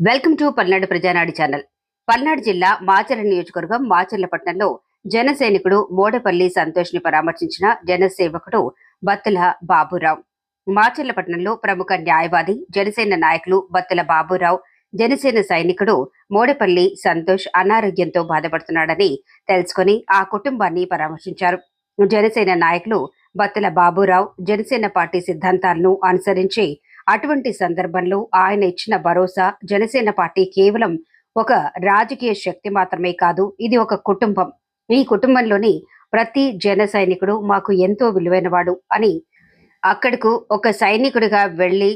Welcome to Palnadu Prajanadu channel. Palnadu జిల్లా మాచర్ల నియోజకవర్గం మాచర్లపట్నంలో జన సైనికుడు మోడపల్లి సంతోష్ని పరామర్శించిన జనసేవకుడు బత్తుల బాబురావు. మాచర్లపట్నంలో ప్రముఖ న్యాయవాది జనసేన నాయకులు బత్తుల బాబురావు జనసేన సైనికుడు మోడపల్లి సంతోష్ అనారోగ్యంతో బాధపడుతున్నాడని తెలుసుకుని ఆ కుటుంబాన్ని పరామర్శించారు. జనసేన నాయకులు బత్తుల బాబురావు జనసేన పార్టీ సిద్ధాంతాలను అనుసరించి అటువంటి సందర్భంలో ఆయన ఇచ్చిన భరోసా జనసేన పార్టీ కేవలం ఒక రాజకీయ శక్తి మాత్రమే కాదు ఇది ఒక కుటుంబం. ఈ కుటుంబంలోని ప్రతి జన సైనికుడు మాకు ఎంతో విలువైనవాడు అని అక్కడకు ఒక సైనికుడిగా వెళ్ళి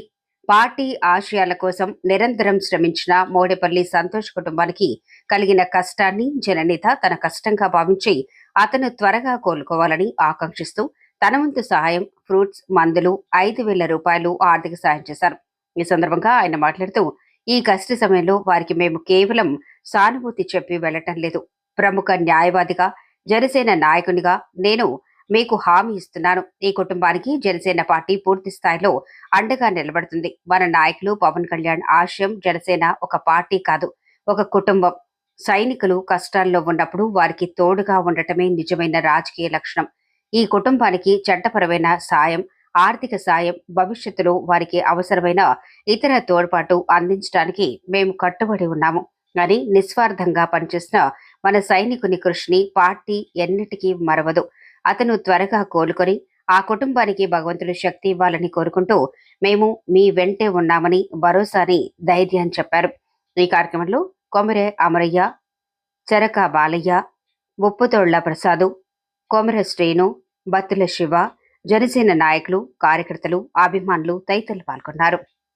పార్టీ ఆశయాల కోసం నిరంతరం శ్రమించిన మోడేపల్లి సంతోష్ కుటుంబానికి కలిగిన కష్టాన్ని జననేత తన కష్టంగా భావించి అతను త్వరగా కోలుకోవాలని ఆకాంక్షిస్తూ తన వంతు సహాయం ఫ్రూట్స్ మందులు ఐదు వేల రూపాయలు ఆర్థిక సహాయం చేశారు. ఈ సందర్భంగా ఆయన మాట్లాడుతూ ఈ కష్ట సమయంలో వారికి మేము కేవలం సానుభూతి చెప్పి వెళ్ళటం లేదు. ప్రముఖ న్యాయవాదిగా జనసేన నాయకునిగా నేను మీకు హామీ ఇస్తున్నాను. ఈ కుటుంబానికి జనసేన పార్టీ పూర్తి స్థాయిలో అండగా నిలబడుతుంది. మన నాయకులు పవన్ కళ్యాణ్ ఆశయం జనసేన ఒక పార్టీ కాదు. ఒక కుటుంబం. సైనికులు కష్టాల్లో ఉన్నప్పుడు వారికి తోడుగా ఉండటమే నిజమైన రాజకీయ లక్షణం. ఈ కుటుంబానికి చట్టపరమైన సాయం ఆర్థిక సాయం భవిష్యత్తులో వారికి అవసరమైన ఇతర తోడ్పాటు అందించడానికి మేము కట్టుబడి ఉన్నాము. అని నిస్వార్థంగా పనిచేసిన మన సైనికుని కృషిని పార్టీ ఎన్నిటికీ మరవదు. అతను త్వరగా కోలుకొని ఆ కుటుంబానికి భగవంతుడు శక్తి ఇవ్వాలని కోరుకుంటూ మేము మీ వెంటే ఉన్నామని భరోసాని ధైర్యాన్ని చెప్పారు. ఈ కార్యక్రమంలో కొమరే అమరయ్య చెరక బాలయ్య ముప్పుతోళ్ళ ప్రసాదు కొమర శ్రీను బత్తుల శివ జనసేన నాయకులు కార్యకర్తలు అభిమానులు తదితరులు పాల్గొన్నారు.